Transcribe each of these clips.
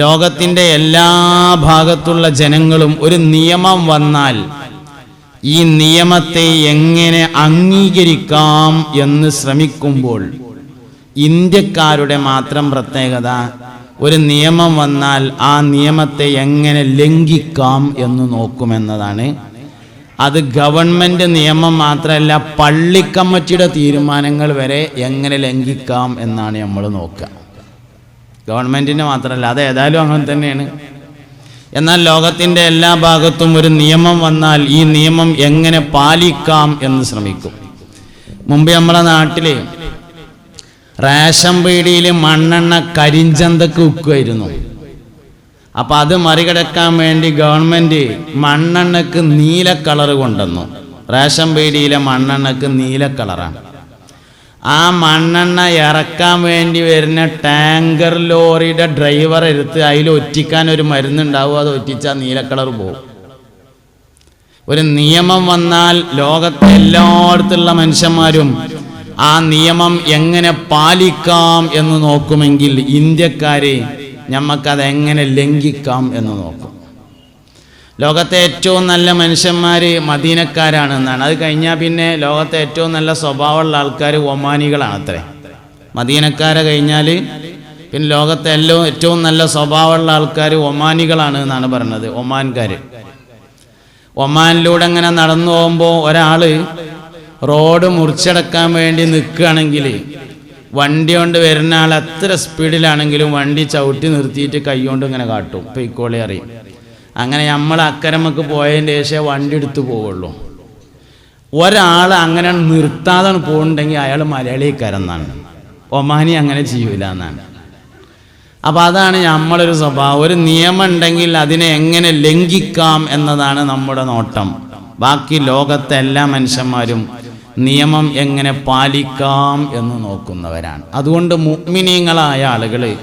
ലോകത്തിന്റെ എല്ലാ ഭാഗത്തുള്ള ജനങ്ങളും ഒരു നിയമം വന്നാൽ ഈ നിയമത്തെ എങ്ങനെ അംഗീകരിക്കാം എന്ന് ശ്രമിക്കുമ്പോൾ ഇന്ത്യക്കാരുടെ മാത്രം പ്രത്യേകത ഒരു നിയമം വന്നാൽ ആ നിയമത്തെ എങ്ങനെ ലംഘിക്കാം എന്ന് നോക്കുമെന്നതാണ്. അത് ഗവൺമെന്റ് നിയമം മാത്രമല്ല പള്ളിക്കമ്മറ്റിയുടെ തീരുമാനങ്ങൾ വരെ എങ്ങനെ ലംഘിക്കാം എന്നാണ് നമ്മൾ നോക്കുക. ഗവൺമെന്റിന് മാത്രമല്ല അത് ഏതായാലും അങ്ങനെ തന്നെയാണ്. എന്നാൽ ലോകത്തിന്റെ എല്ലാ ഭാഗത്തും ഒരു നിയമം വന്നാൽ ഈ നിയമം എങ്ങനെ പാലിക്കാം എന്ന് ശ്രമിക്കും. മുമ്പ് നമ്മളെ നാട്ടിൽ റേഷൻ പീടിയിൽ മണ്ണെണ്ണ കരിഞ്ചന്തക്ക് വിൽക്കുമായിരുന്നു അപ്പം അത് മറികടക്കാൻ വേണ്ടി ഗവൺമെന്റ് മണ്ണെണ്ണക്ക് നീല കളർ കൊണ്ടുവന്നു. റേഷൻ പീടിയിലെ മണ്ണെണ്ണക്ക് നീല കളറാണ്. ആ മണ്ണെണ്ണ ഇറക്കാൻ വേണ്ടി വരുന്ന ടാങ്കർ ലോറിയുടെ ഡ്രൈവർ എടുത്ത് അതിൽ ഒറ്റിക്കാൻ ഒരു മരുന്നുണ്ടാവും അത് ഒറ്റിച്ചാൽ നീല കളർ പോകും. ഒരു നിയമം വന്നാൽ ലോകത്തെ എല്ലായിടത്തുള്ള മനുഷ്യന്മാരും ആ നിയമം എങ്ങനെ പാലിക്കാം എന്ന് നോക്കുമെങ്കിൽ ഇന്ത്യക്കാരെ ഞമ്മക്കത് എങ്ങനെ ലംഘിക്കാം എന്ന് നോക്കും. ലോകത്തെ ഏറ്റവും നല്ല മനുഷ്യന്മാർ മദീനക്കാരാണ് എന്നാണ് അത് കഴിഞ്ഞാൽ പിന്നെ ലോകത്തെ ഏറ്റവും നല്ല സ്വഭാവമുള്ള ആൾക്കാർ ഒമാനികളാണ് അത്രേ മദീനക്കാരെ കഴിഞ്ഞാൽ പിന്നെ ലോകത്തെ എല്ലാം ഏറ്റവും നല്ല സ്വഭാവമുള്ള ആൾക്കാർ ഒമാനികളാണ് എന്നാണ് പറഞ്ഞത് ഒമാൻകാർ ഒമാനിലൂടെ അങ്ങനെ നടന്നു പോകുമ്പോൾ ഒരാൾ റോഡ് മുറിച്ചടക്കാൻ വേണ്ടി നിൽക്കുകയാണെങ്കിൽ വണ്ടി കൊണ്ട് വരുന്ന ആൾ എത്ര സ്പീഡിലാണെങ്കിലും വണ്ടി ചവിട്ടി നിർത്തിയിട്ട് കൈ കൊണ്ട് ഇങ്ങനെ കാട്ടും. പൊയ്ക്കോളി അറിയും. അങ്ങനെ നമ്മൾ അക്കരമക്ക് പോയതിന്റെ ശേഷം വണ്ടി എടുത്ത് പോവുള്ളൂ. ഒരാൾ അങ്ങനെ നിർത്താതെ പോകുന്നുണ്ടെങ്കിൽ അയാൾ മലയാളിക്കാരെന്നാണ്. ഒമാനി അങ്ങനെ ചെയ്യൂല എന്നാണ് അപ്പം അതാണ് നമ്മളൊരു സ്വഭാവം. ഒരു നിയമം ഉണ്ടെങ്കിൽ അതിനെ എങ്ങനെ ലംഘിക്കാം എന്നതാണ് നമ്മുടെ നോട്ടം. ബാക്കി ലോകത്തെ എല്ലാ മനുഷ്യന്മാരും നിയമം എങ്ങനെ പാലിക്കാം എന്ന് നോക്കുന്നവരാണ്. അതുകൊണ്ട് മുഗ്മിനീങ്ങളായ ആളുകൾ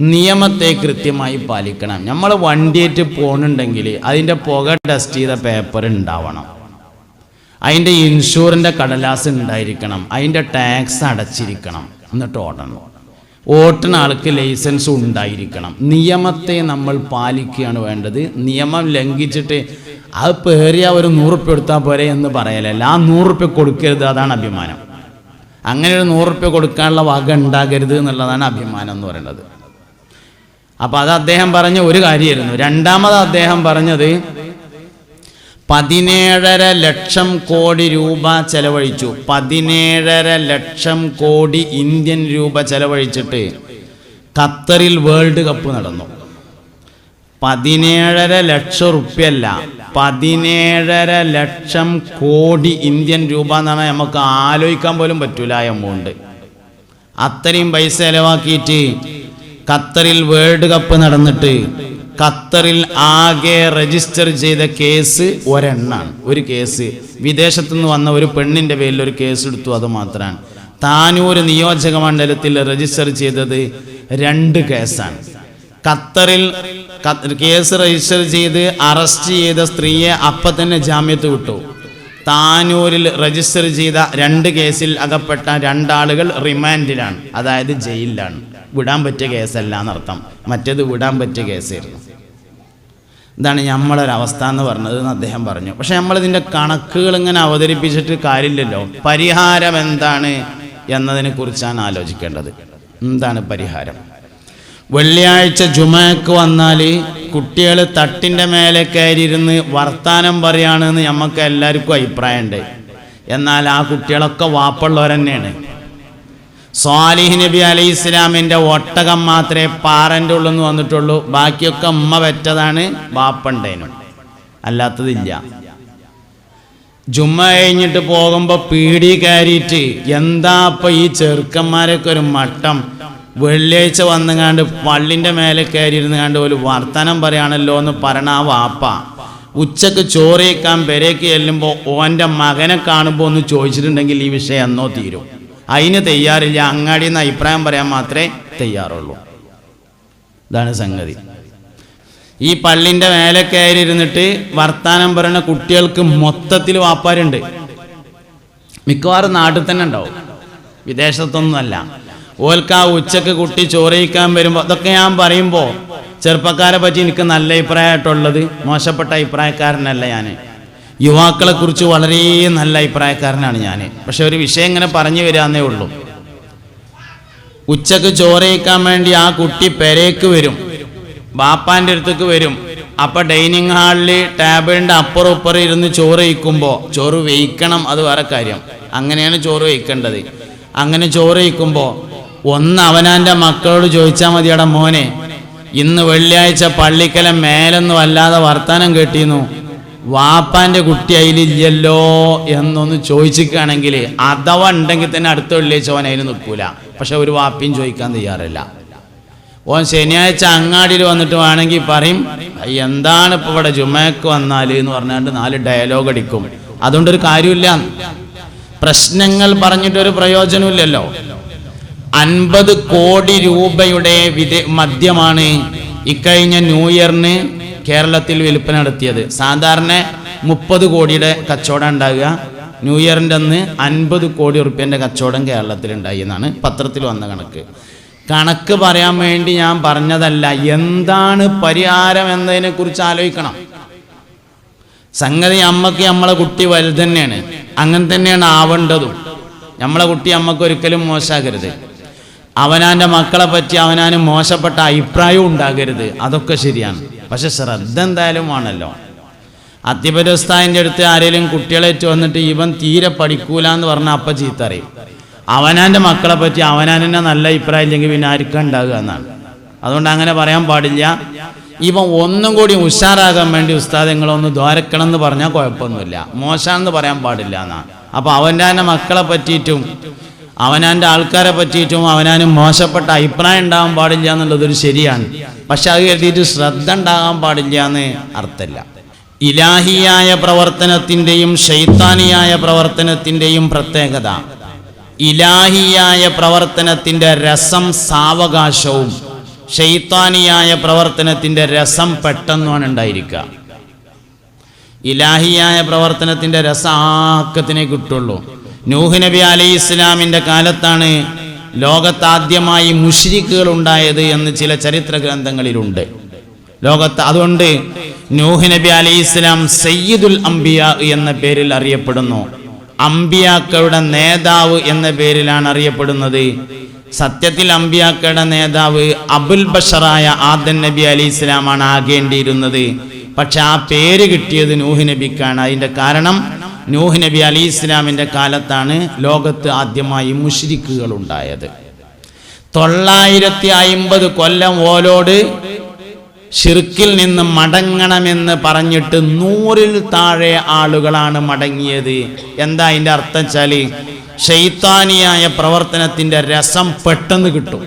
നിയമത്തെ കൃത്യമായി പാലിക്കണം. നമ്മൾ വണ്ടിയേറ്റ് പോകണുണ്ടെങ്കിൽ അതിന്റെ പുക ടെസ്റ്റ് ചെയ്ത പേപ്പർ ഉണ്ടാവണം അതിന്റെ ഇൻഷുറിന്റെ കടലാസ് ഉണ്ടായിരിക്കണം അതിന്റെ ടാക്സ് അടച്ചിരിക്കണം. എന്നിട്ട് ഓടണം. ഓട്ടുന്ന ആൾക്ക് ലൈസൻസ് ഉണ്ടായിരിക്കണം. നിയമത്തെ നമ്മൾ പാലിക്കുകയാണ് വേണ്ടത്. നിയമം ലംഘിച്ചിട്ട് അത് പേറിയ ഒരു നൂറുപ്യ എടുത്താൽ പോരെ എന്ന് പറയലല്ല. ആ നൂറുപ്യ കൊടുക്കരുത് അതാണ് അഭിമാനം. അങ്ങനെ ഒരു നൂറുപ്യ കൊടുക്കാനുള്ള വക ഉണ്ടാകരുത് എന്നുള്ളതാണ് അഭിമാനം എന്ന് പറയുന്നത്. അപ്പോൾ അത് അദ്ദേഹം പറഞ്ഞ ഒരു കാര്യമായിരുന്നു. രണ്ടാമത് അദ്ദേഹം പറഞ്ഞത് പതിനേഴര ലക്ഷം കോടി രൂപ ചെലവഴിച്ചു. പതിനേഴര ലക്ഷം കോടി ഇന്ത്യൻ രൂപ ചെലവഴിച്ചിട്ട് ഖത്തറിൽ വേൾഡ് കപ്പ് നടന്നു. പതിനേഴര ലക്ഷം റുപ്യല്ല പതിനേഴര ലക്ഷം കോടി ഇന്ത്യൻ രൂപ എന്നാണ് നമുക്ക് ആലോചിക്കാൻ പോലും പറ്റൂല എമൗണ്ട് അത്രയും പൈസ ചെലവാക്കിയിട്ട് ഖത്തറിൽ വേൾഡ് കപ്പ് നടന്നിട്ട് ഖത്തറിൽ ആകെ രജിസ്റ്റർ ചെയ്ത കേസ് ഒരെണ്ണാണ്. ഒരു കേസ് വിദേശത്തു നിന്ന് വന്ന ഒരു പെണ്ണിന്റെ പേരിൽ ഒരു കേസ് എടുത്തു അത് മാത്രമാണ് താനൂർ നിയോജക മണ്ഡലത്തിൽ രജിസ്റ്റർ ചെയ്തത് രണ്ട് കേസാണ് ഖത്തറിൽ കേസ് രജിസ്റ്റർ ചെയ്ത് അറസ്റ്റ് ചെയ്ത സ്ത്രീയെ അപ്പം തന്നെ ജാമ്യത്ത് വിട്ടു. താനൂരിൽ രജിസ്റ്റർ ചെയ്ത രണ്ട് കേസിൽ അകപ്പെട്ട രണ്ടാളുകൾ റിമാൻഡിലാണ് അതായത് ജയിലിലാണ്. വിടാൻ പറ്റിയ കേസല്ല എന്നർത്ഥം. മറ്റേത് വിടാൻ പറ്റിയ കേസായിരുന്നു ഇതാണ് നമ്മളൊരവസ്ഥ എന്ന് പറഞ്ഞത് എന്ന് അദ്ദേഹം പറഞ്ഞു. പക്ഷെ നമ്മളിതിന്റെ കണക്കുകൾ ഇങ്ങനെ അവതരിപ്പിച്ചിട്ട് കാര്യമില്ലല്ലോ. പരിഹാരം എന്താണ് എന്നതിനെ കുറിച്ചാണ് ആലോചിക്കേണ്ടത്. എന്താണ് പരിഹാരം? വെള്ളിയാഴ്ച ജുമക്ക് വന്നാൽ കുട്ടികൾ തട്ടിന്റെ മേലെ കയറിയിരുന്ന് വർത്താനം പറയുകയാണെന്ന് നമുക്ക് എല്ലാവർക്കും അഭിപ്രായമുണ്ട്. എന്നാൽ ആ കുട്ടികളൊക്കെ വാപ്പുള്ളവർ തന്നെയാണ് സ്വാലിഹ് നബി അലൈഹി ഇസ്ലാമിന്റെ ഒട്ടകം മാത്രമേ പാറന്റെ ഉള്ളിൽ നിന്ന് വന്നിട്ടുള്ളൂ. ബാക്കിയൊക്കെ ഉമ്മ വെറ്റതാണ് ബാപ്പണ്ടേനും. അല്ലാത്തതില്ല. ജുമ്മ കഴിഞ്ഞിട്ട് പോകുമ്പോൾ പീടി കയറിയിട്ട് എന്താ ഇപ്പം ഈ ചെറുക്കന്മാരൊക്കെ ഒരു മട്ടം? വെള്ളിയാഴ്ച വന്നുകാണ്ട് പള്ളിന്റെ മേലെ കയറിയിരുന്ന് കണ്ട് ഒരു വർത്തനം പറയാണല്ലോ എന്ന് പറയണ ആ വാപ്പ. ഉച്ചയ്ക്ക് ചോറേക്കാൻ പെരേക്ക് ചെല്ലുമ്പോൾ ഓന്റെ മകനെ കാണുമ്പോൾ ഒന്ന് ചോദിച്ചിട്ടുണ്ടെങ്കിൽ ഈ വിഷയം എന്നോ തീരും. അതിന് തയ്യാറില്ല. അങ്ങാടിയിൽ നിന്ന് അഭിപ്രായം പറയാൻ മാത്രമേ തയ്യാറുള്ളൂ. ഇതാണ് സംഗതി. ഈ പള്ളിന്റെ മേലെ കയറി ഇരുന്നിട്ട് വർത്താനം പറയുന്ന കുട്ടികൾക്ക് മൊത്തത്തിൽ വാപ്പാരുണ്ട്. മിക്കവാറും നാട്ടിൽ തന്നെ ഉണ്ടാവും. വിദേശത്തൊന്നുമല്ല. ഓൽക്ക് ഉച്ചയ്ക്ക് കുട്ടി ചോറയിക്കാൻ വരുമ്പോൾ അതൊക്കെ ഞാൻ പറയുമ്പോൾ ചെറുപ്പക്കാരെ പറ്റി എനിക്ക് നല്ല അഭിപ്രായമായിട്ടുള്ളത്. മോശപ്പെട്ട അഭിപ്രായക്കാരനല്ല ഞാൻ യുവാക്കളെ കുറിച്ച് വളരെ നല്ല അഭിപ്രായക്കാരനാണ് ഞാൻ പക്ഷെ ഒരു വിഷയം ഇങ്ങനെ പറഞ്ഞു വരാന്നേ ഉള്ളൂ. ഉച്ചയ്ക്ക് ചോറയിക്കാൻ വേണ്ടി ആ കുട്ടി പെരേക്ക് വരും. ബാപ്പാന്റെ അടുത്തേക്ക് വരും. അപ്പൊ ഡൈനിങ് ഹാളിൽ ടേബിളിന്റെ അപ്പുറം ഇപ്പുറം ഇരുന്ന് ചോറ് വയ്ക്കുമ്പോ ചോറ് വേയിക്കണം അത് വേറെ കാര്യം. അങ്ങനെയാണ് ചോറ് വയ്ക്കേണ്ടത് അങ്ങനെ ചോറ് വയ്ക്കുമ്പോ ഒന്ന് അവനാന്റെ മക്കളോട് ചോദിച്ചാൽ മതിയടാ മോനെ. ഇന്ന് വെള്ളിയാഴ്ച പള്ളിക്കല മേലൊന്നും അല്ലാതെ വർത്താനം കേട്ടിരുന്നു വാപ്പാന്റെ കുട്ടി അതിലില്ലല്ലോ എന്നൊന്ന് ചോദിച്ചിരിക്കുകയാണെങ്കിൽ അഥവാ ഉണ്ടെങ്കിൽ തന്നെ അടുത്ത വെള്ളിയാഴ്ച ഓൻ അതിന് നിൽക്കൂല. പക്ഷെ ഒരു വാപ്പിയും ചോദിക്കാൻ തയ്യാറില്ല. ഓൻ ശനിയാഴ്ച അങ്ങാടിയിൽ വന്നിട്ട് വേണമെങ്കിൽ പറയും എന്താണ് ഇപ്പൊ ഇവിടെ ജുമയ്ക്ക് വന്നാൽ എന്ന് പറഞ്ഞാണ്ട് നാല് ഡയലോഗ് അടിക്കും. അതുകൊണ്ടൊരു കാര്യമില്ല. പ്രശ്നങ്ങൾ പറഞ്ഞിട്ടൊരു പ്രയോജനമില്ലല്ലോ. അൻപത് കോടി രൂപയുടെ വിദേ മദ്യമാണ് ഇക്കഴിഞ്ഞ ന്യൂ ഇയറിന് കേരളത്തിൽ വിൽപ്പന നടത്തിയത്. സാധാരണ മുപ്പത് കോടിയുടെ കച്ചവടം ഉണ്ടാകുക. ന്യൂ ഇയറിന്റെ അന്ന് അൻപത് കോടി ഉറുപ്പ്യന്റെ കച്ചവടം കേരളത്തിൽ ഉണ്ടായി എന്നാണ് പത്രത്തിൽ വന്ന കണക്ക്. കണക്ക് പറയാൻ വേണ്ടി ഞാൻ പറഞ്ഞതല്ല എന്താണ് പരിഹാരം എന്നതിനെക്കുറിച്ച് ആലോചിക്കണം. സംഗതി അമ്മയ്ക്ക് നമ്മളെ കുട്ടി വലുത് തന്നെയാണ്. അങ്ങനെ തന്നെയാണ് ആവേണ്ടതും. നമ്മളെ കുട്ടി അമ്മയ്ക്ക് ഒരിക്കലും മോശമാകരുത്. അവനാന്റെ മക്കളെ പറ്റി അവനാന് മോശപ്പെട്ട അഭിപ്രായവും ഉണ്ടാകരുത്. അതൊക്കെ ശരിയാണ്. പക്ഷെ ശ്രദ്ധ എന്തായാലും വേണമല്ലോ അത്യപരസ്ഥാന്റെ അടുത്ത് ആരെങ്കിലും കുട്ടികളേറ്റ് വന്നിട്ട് ഇവൻ തീരെ പഠിക്കൂല എന്ന് പറഞ്ഞാൽ അപ്പം ചീത്ത അറിയും അവനാന്റെ മക്കളെ പറ്റി അവനാൻ തന്നെ നല്ല അഭിപ്രായം ഇല്ലെങ്കിൽ പിന്നെ ആർക്കും ഉണ്ടാകുക എന്നാണ്. അതുകൊണ്ട് അങ്ങനെ പറയാൻ പാടില്ല. ഇവൻ ഒന്നും കൂടി ഉഷാറാകാൻ വേണ്ടി ഉസ്താദ് നിങ്ങളൊന്ന് ദ്വാരക്കണം എന്ന് പറഞ്ഞാൽ കുഴപ്പമൊന്നുമില്ല. മോശമെന്ന് പറയാൻ പാടില്ല എന്നാണ്. അപ്പോൾ അവന്റെ തന്നെ മക്കളെ പറ്റിയിട്ടും അവനാന്റെ ആൾക്കാരെ പറ്റിയിട്ടും അവനാനും മോശപ്പെട്ട അഭിപ്രായം ഉണ്ടാകാൻ പാടില്ല എന്നുള്ളതൊരു ശരിയാണ്. പക്ഷെ അത് കരുതിയിട്ട് ശ്രദ്ധ ഉണ്ടാകാൻ പാടില്ല എന്ന് അർത്ഥമില്ല. ഇലാഹിയായ പ്രവർത്തനത്തിന്റെയും ശൈത്താനിയായ പ്രവർത്തനത്തിന്റെയും പ്രത്യേകത ഇലാഹിയായ പ്രവർത്തനത്തിന്റെ രസം സാവകാശവും ഷെയ്ത്താനിയായ പ്രവർത്തനത്തിന്റെ രസം പെട്ടെന്നാണ് ഉണ്ടായിരിക്കുക. ഇലാഹിയായ പ്രവർത്തനത്തിന്റെ രസം ആക്കത്തിനെ കിട്ടുള്ളൂ. നൂഹ് നബി അലൈഹി ഇസ്ലാമിന്റെ കാലത്താണ് ലോകത്താദ്യമായി മുഷ്രിക്കുകൾ ഉണ്ടായത് എന്ന് ചില ചരിത്ര ഗ്രന്ഥങ്ങളിലുണ്ട്. ലോകത്ത് അതുകൊണ്ട് നൂഹ് നബി അലി ഇസ്ലാം സയ്യിദുൽ അംബിയ എന്ന പേരിൽ അറിയപ്പെടുന്നു. അംബിയാക്കളുടെ നേതാവ് എന്ന പേരിലാണ് അറിയപ്പെടുന്നത്. സത്യത്തിൽ അംബിയാക്കളുടെ നേതാവ് അബുൽ ബഷറായ ആദൻ നബി അലി ഇസ്ലാമാണ് ആകേണ്ടിയിരുന്നത്. പക്ഷെ ആ പേര് കിട്ടിയത് നൂഹ് നബിക്കാണ്. അതിന്റെ കാരണം നൂഹ് നബി അലി ഇസ്ലാമിന്റെ കാലത്താണ് ലോകത്ത് ആദ്യമായി മുഷിരിക്കുകൾ ഉണ്ടായത്. തൊള്ളായിരത്തി അയിമ്പത് കൊല്ലം ഓലോട് ഷിർക്കിൽ നിന്ന് മടങ്ങണമെന്ന് പറഞ്ഞിട്ട് നൂറിൽ താഴെ ആളുകളാണ് മടങ്ങിയത്. എന്താ അതിന്റെ അർത്ഥം വെച്ചാൽ ഷെയ്ത്താനിയായ പ്രവർത്തനത്തിന്റെ രസം പെട്ടെന്ന് കിട്ടും.